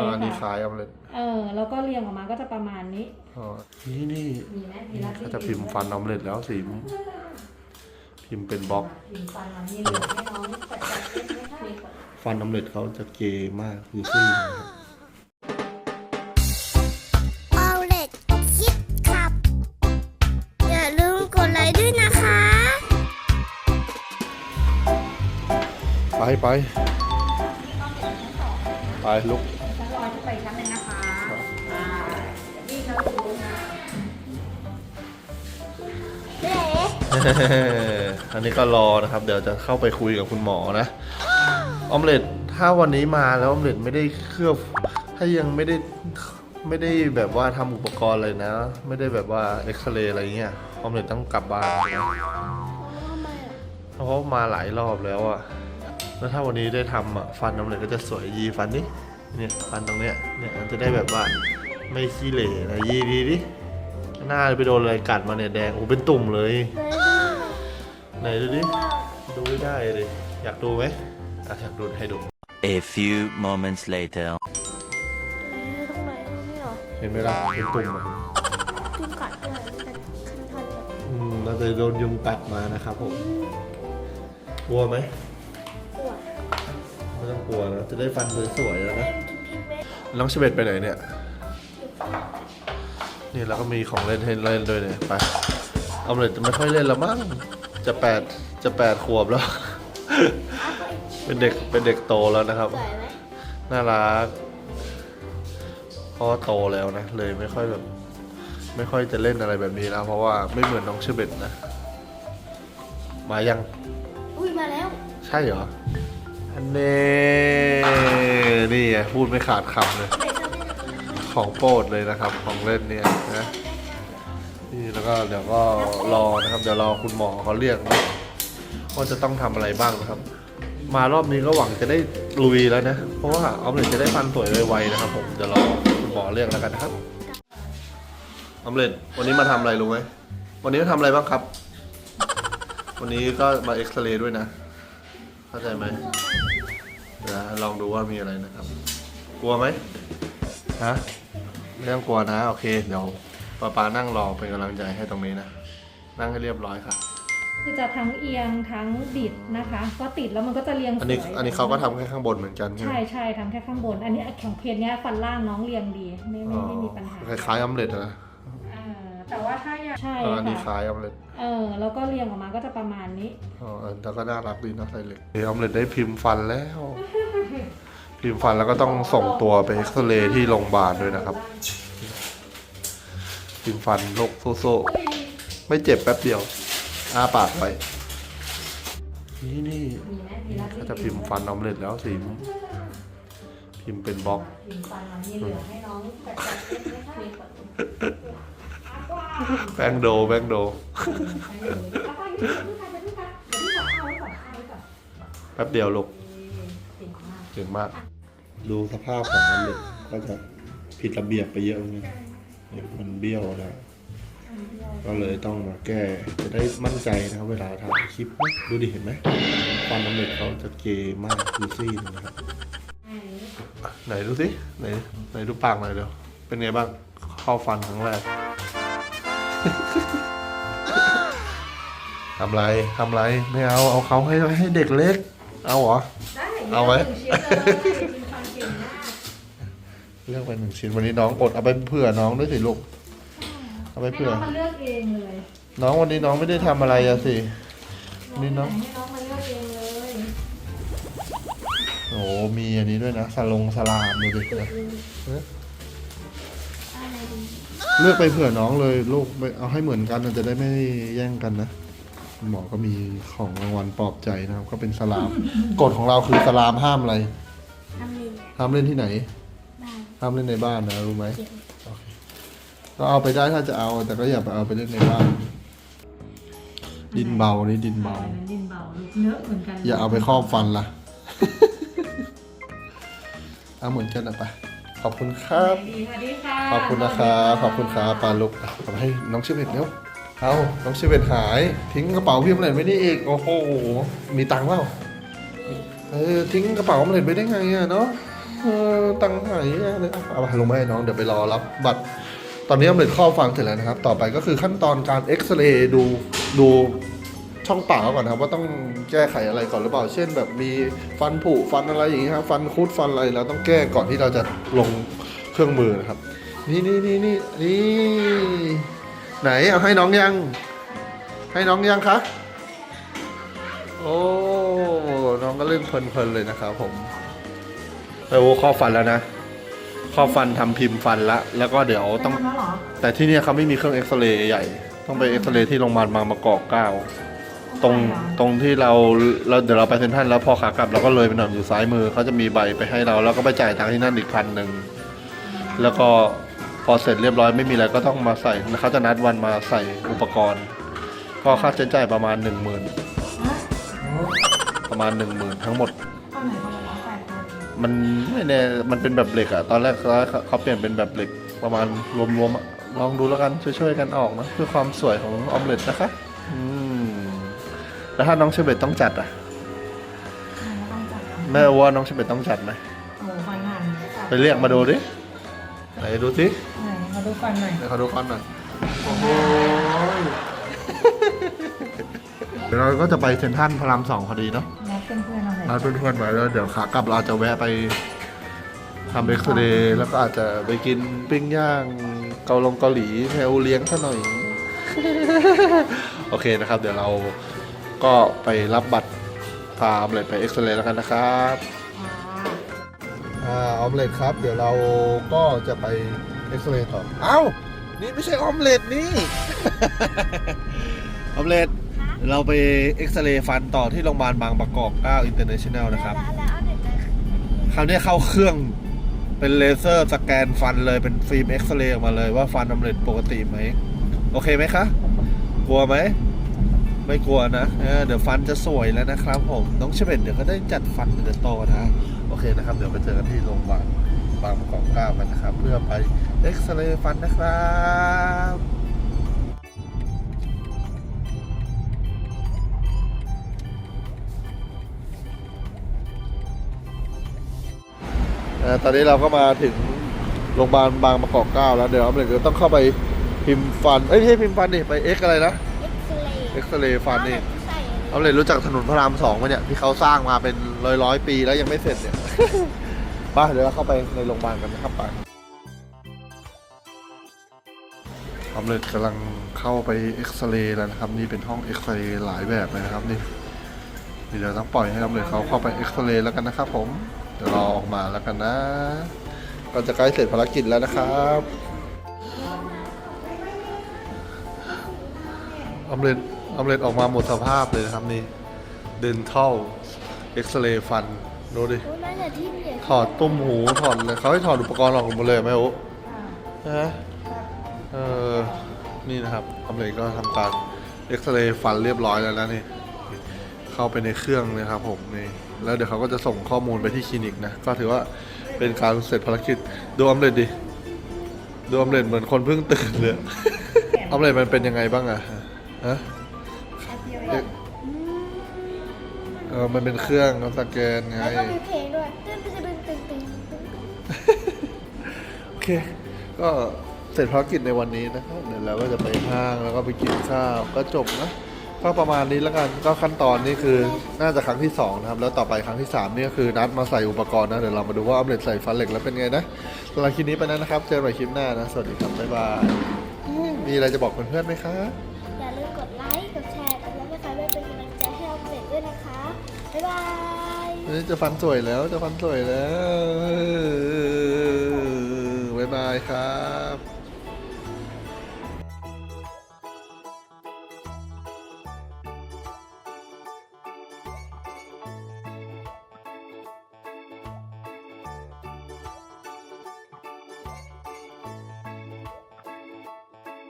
อ่าอันนี้ค่ะคล้ายออมเล็ตเออแล้วก็เรียงออกมาก็จะประมาณนี้ อ๋อนี่นี่มีไหมมีรับถ้าจะพิมพ์ฟันออมเล็ตแล้วสีพิมพ์เป็นบล็อก พิมพ์ฟันมันมีเหลือให้น้องแต่จัดเล็กไม่ได้ฟันออมเล็ตเขาจะเกยมากคือซี่นะครับเอาเล็กคิดขับ อย่าลืมกดไลค์ด้วยนะคะ ไปไปไปลุก เล็กอันนี้ก็รอนะครับ เดี๋ยวจะเข้าไปคุยกับคุณหมอนะ ออมเล็ตถ้าวันนี้มาแล้วออมเล็ตไม่ได้เคลือบ ถ้ายังไม่ได้ไม่ได้แบบว่าทำอุปกรณ์เลยนะ ไม่ได้แบบว่าเอ็กซเรย์อะไรเงี้ยออมเล็ตต้องกลับบ้านนะเพราะว่ามาหลายรอบแล้วอะแล้วถ้าวันนี้ได้ทำอะฟันออมเล็ตก็จะสวยยีฟันนี่เนี่ยฟันตรงเนี้ยเนี่ยมันจะได้แบบว่าไม่ขี้เหร่นะยีดีดิ หน้าไปโดนอะไรกัดมาเนี่ยแดงโอ้เป็นตุ่มเลย ไหนดูดิ ดูไม่ได้เลย อยากดูไหมอะอยากดูให้ดู A few moments later. ตรงไหนไม่หรอเห็นไหมล่ะเป็นตุ่มอะจุ่มกัดด้วยแต่คันทันแบบอืมเราจะโดนยุงกัดมานะครับผมกลัวไหมปวดไม่ต้องกลัวนะจะได้ฟันสวยๆแล้วนะกินพิษไหมน้องเชเบตไปไหนเนี่ย นี่แล้วก็มีของเล่นให้เล่นด้วยเนี่ยไปออมเล็ตจะไม่ค่อยเล่นแล้วมั้งจะแปดจะแปดขวบแล้ว เป็นเด็กเป็นเด็กโตแล้วนะครับสวยไหมน่ารักเพราะว่าโตแล้วนะ เลยไม่ค่อยแบบ ไม่ค่อยจะเล่นอะไรแบบนี้แล้วเพราะว่าไม่เหมือนน้องเชอร์เบตนะ มายัง อุ้ยมาแล้ว ใช่เหรออันเน่นี่ไงพูดไม่ขาดคำเลย ของโปรดเลยนะครับของเล่นเนี่ยนะนี่แล้วก็เดี๋ยวก็รอนะครับเดี๋ยวรอคุณหมอเขาเรียกนะว่าจะต้องทำอะไรบ้างนะครับ มารอบนี้ก็หวังจะได้ลุยแล้วนะ เพราะว่าออมเล็ตจะได้ฟันสวยไวๆนะครับ ผมเดี๋ยวรอคุณหมอเรียกแล้วกันนะครับออมเล็ตวันนี้มาทำอะไรรู้ไหมวันนี้มาทำอะไรบ้างครับ วันนี้ก็มาเอ็กซเรย์ด้วยนะ เข้าใจไหมเดี๋ยวลองดูว่ามีอะไรนะครับ กลัวไหม ฮะไม่ต้องกลัวนะ โอเค เดี๋ยวป้าปานั่งรอเป็นกำลังใจให้ตรงนี้นะ นั่งให้เรียบร้อยค่ะ คือจะทั้งเอียงทั้งบิดนะคะก็ติดแล้วมันก็จะเรียงสวยอันนี้อันนี้เขาก็ทำแค่ข้างบนเหมือนกันใช่ไหมใช่ใช่ทำแค่ข้างบน อันนี้ของเพจเนี้ยฟันล่างน้องเรียงดีไม่ไม่ไม่มีปัญหาคล้ายๆออมเล็ตนะเออแต่ว่าถ้าอยากใช่เอออันนี้คค่ะล้ายออมเล็ตเออแล้วก็เรียงออกมาก็จะประมาณนี้ อ๋อแต่ก็น่ารักดีเนาะไซเล็กเออออมเล็ตได้พิมพ์ฟันแล้ว พิมพ์ฟันแล้วก็ต้องส่งตัวไปเอ็กซเรย์ที่โรงพยาบาลด้วยนะครับ พิมพ์ฟันโรคโซ่ๆไม่เจ็บแป๊บเดียวอ้าปากไปนี่นี่มีไหมมีรับถ้าจะพิมพ์ฟันออมเล็ตแล้วสีพิมพ์เป็นบล็อกพิมพ์ฟันมันมีเหลือให้น้องแต่จัดเล็กไม่ได้แป้งโดแป้งโดแป๊บเดียวลูกเก่งมาก ดูสภาพของมันเด็กก็จะผิดระเบียบไปเยอะเลยเนี่ยมันเบี้ยวแล้วก็เลยต้องมาแก้จะได้มั่นใจนะครับเวลาถ่ายคลิปนะดูดิเห็นไหมฟันน้ำเด็กเขาจะเกยมากดูซี่นะครับไหนดูสิไหนไหนดูปากหน่อยเดี๋ยวเป็นไงบ้างเข้าฟันครั้งแรกทำไรทำไรไม่เอาเอาเขาให้ให้เด็กเล็ก เอาเหรอเอาไหม เลือกไปหนึ่งชิ้นวันนี้น้องอดเอาไปเผื่อน้องด้วยสิลูกเอาไปให้เผื่อ น้องมาเลือกเองเลยน้องวันนี้น้องไม่ได้ทำอะไรอะสิ นี่น้องให้น้องมาเลือกเองเลยโอ้มีอันนี้ด้วยนะสลงสลามดูดิเออเลือกไปเผื่อน้องเลยลูกไม่เอาให้เหมือนกันนะจะได้ไม่แย่งกันนะหมอก็มีของรางวัลปลอบใจนะครับ ก็เป็นสลาม กฎของเราคือสลามห้ามอะไร ทำเลยห้ามเล่นที่ไหนบ้าน ห้ามเล่นในบ้านนะรู้ไหมเจ็บก็เอาไปได้ถ้าจะเอา แต่ก็อย่าไปเอาไปเล่นในบ้าน ดินเบานี่ดินเบาใช่มันดินเบาลูกเยอะเหมือนกันอย่าเอาไปครอบฟันล่ะ เอาเหมือนกันนะไปขอบคุณครับ ดีสวัสดีค่ะขอบคุณนะครับขอบคุณครับปาลุกอะเอาไปให้น้องเชเวตเร็วเอาน้องเชเวตหาย ทิ้งกระเป๋าพี่อมเล็ตไว้นี่อีกโอ้โหมีตังค์เปล่าเออทิ้งกระเป๋าอมเล็ตไว้ได้ไงอะเนาะ เออตังค์หายเลยเอาเอาไปลงมาให้น้องเดี๋ยวไปรอรับบัตร ตอนนี้อำเร็จข้อฟังเสร็จแล้วนะครับ ต่อไปก็คือขั้นตอนการเอ็กซเรย์ดูดูช่องปากเขาก่อนนะครับว่าต้องแก้ไขอะไรก่อนหรือเปล่า เช่น แบบมีฟันผุฟันอะไรอย่างงี้ครับฟันคุดฟันอะไรเราต้องแก้ก่อนที่เราจะลงเครื่องมือนะครับ นี่นี่นี่นี่นี่ไหนเอาให้น้องยัง ให้น้องยังคะโอ้น้องก็เล่นเพลินๆเลยนะครับผม ไปโอ้ข้อฟันแล้วนะข้อฟันทำพิมพ์ฟันละ แล้วก็เดี๋ยวต้องทำแล้วเหรอแต่ที่เนี่ยเขาไม่มีเครื่องเอ็กซเรย์ใหญ่ ต้องไปเอ็กซเรย์ที่โรงพยาบาลบางประกอบเก้าตรงตรงที่เราเราเดี๋ยวเราไปเซ็นทรัลแล้วพอขากลับเราก็เลยไปหน่อยอยู่ซ้ายมือเขาจะมีใบไปให้เรา แล้วก็ไปจ่ายตังค์ที่นั่นอีกพันหนึ่งแล้วก็พอเสร็จเรียบร้อยไม่มีอะไรก็ต้องมาใส่เขาจะนัดวันมาใส่อุปกรณ์ ก็ค่าใช้จ่ายประมาณหนึ่งหมื่นฮะประมาณหนึ่งหมื่นทั้งหมดเอาไหนเอาไหนเอาแปดพัน มันไม่แน่มันเป็นแบบเหล็กอะตอนแรกเขาเขาเปลี่ยนเป็นแบบเหล็กประมาณรวมๆอะลองดูแล้วกันช่วยๆกันออกนะเพื่อความสวยของออมเล็ตนะคะอืมแล้วถ้าน้องเชเบตต้องจัดอะไม่ต้องจัดเอาแม่ว่าน้องเชเบตต้องจัดไหมโอ้ฟันหันไปเรียกมาดูดิไหนดูสิไหนมาดูฟันหน่อยเดี๋ยวเขาดูฟันหน่อยโอ้โหเดี๋ยวเราก็จะไปเซ็นทรัลพระรามสองพอดีเนาะนัดเพื่อนๆเอาไห นัดเพื่อนๆไว้แล้วเดี๋ยวขากลับเราจะแวะไปทำเอ็กซเรย์แล้วก็อาจจะไปกินปิ้งย่างเกาลงเกาหลีแถวเลี้ยงซะหน่อย โอเคนะครับ เดี๋ยวเราก็ไปรับบัตรพาออมเล็ตไปเอ็กซเรย์แล้วกันนะครับอ่าอ่าออมเล็ตครับ เดี๋ยวเราก็จะไปเอ็กซเรย์ต่อ เอ้า นี่ไม่ใช่ออมเล็ตนี่ ออมเล็ต เราไปเอ็กซเรย์ฟันต่อที่โรงพยาบาลบางประกอบ9 International นะครับแล้วแล้วเอาเด็กไปคราวนี้เข้าเครื่องเป็นเลเซอร์สแกนฟันเลยเป็นฟิล์มเอ็กซเรย์ออกมาเลยว่าฟันอำเร็จปกติไหม โอเคไหมคะ กลัวไหม ไม่กลัวนะเออเดี๋ยวฟันจะสวยแล้วนะครับผม น้องเชเบตเดี๋ยวก็ได้จัดฟันเดี๋ยวโตนะ โอเคนะครับ เดี๋ยวไปเจอกันที่โรงพยาบาลบางประกอบเก้ากันนะครับ เพื่อไปเอ็กซเรย์ฟันนะครับ เอ่อตอนนี้เราก็มาถึงโรงพยาบาลบางประกอบเก้าแล้วเดี๋ยวเราเดี๋ยวต้องเข้าไปพิมพ์ฟันเอ้ยไม่ใช่พิมพ์ฟันดิไปเอ็กอะไรนะเอ็กซเรย์เอ็กซเรย์ฟันนี่ใส่เอาเลยรู้จักถนนพระรามสองไหมเนี่ยที่เขาสร้างมาเป็นร้อยร้อยๆปีแล้วยังไม่เสร็จเนี่ย ไป้าเดี๋ยวเราเข้าไปในโรงพยาบาลกันนะครับไปออมเล็ตกำลังเข้าไปเอ็กซเรย์แล้วนะครับ นี่เป็นห้องเอ็กซเรย์หลายแบบเลยนะครับนี่เดี๋ยวต้องปล่อยให้ออมเล็ตเขาเข้าไปเอ็กซเรย์แล้วกันนะครับผมเดี๋ยวรอออกมาแล้วกันนะ ก็จะใกล้เสร็จภารกิจแล้วนะครับออมเล็ตออมเล็ตออกมาหมดสภาพเลยนะครับนี่เดนทัลเอ็กซเรย์ฟันดูดิโอ้ยน่าจะทิ่มเนี่ยถอดตุ้มหูถอดเลยเขาให้ถอดอุปกรณ์ออกหมดเลยไหมโอ้นะเออนี่นะครับออมเล็ตก็ทำการเอ็กซเรย์ฟันเรียบร้อยแล้วนะนี่ เข้าไปในเครื่องนะครับผมนี่แล้วเดี๋ยวเขาก็จะส่งข้อมูลไปที่คลินิกนะก็ถือว่าเป็นการเสร็จภารกิจดูออมเล็ตดิดูออมเล็ตเหมือนคนเพิ่งตื่นเลยออมเล็ตมันเป็นยังไงบ้างอะฮะเอ๊ะเออมันเป็นเครื่องสแกนไงแล้วก็มีเพลงด้วยตึ้งตึ้งตึ้งตึ้งตึ้งตึ้งโอเค ก็เสร็จภารกิจในวันนี้นะครับเดี๋ยวเราก็จะไปห้างแล้วก็ไปกินข้าวก็จบนะ ก็ประมาณนี้แล้วกันก็ขั้นตอนนี้คือน่าจะครั้งที่สองนะครับแล้วต่อไปครั้งที่สามนี่ก็คือนัดมาใส่อุปกรณ์นะเดี๋ยวเรามาดูว่าออมเล็ตใส่ฟันเหล็กแล้วเป็นไงนะสำหรับคลิปนี้ไปแล้วนะครับเจอกันใหม่คลิปหน้านะสวัสดีครับบ๊ายบายมีอะไรจะบอกเพื่อนๆไหมครับอย่าลืมกดไลค์กดแชร์กดไลค์นะคะเพื่อเป็นกำลังใจให้ออมเล็ตด้วยนะคะบ๊ายบายเฮ้ยจะฟันสวยแล้วจะฟันสวยแล้วบ๊ายบายครับ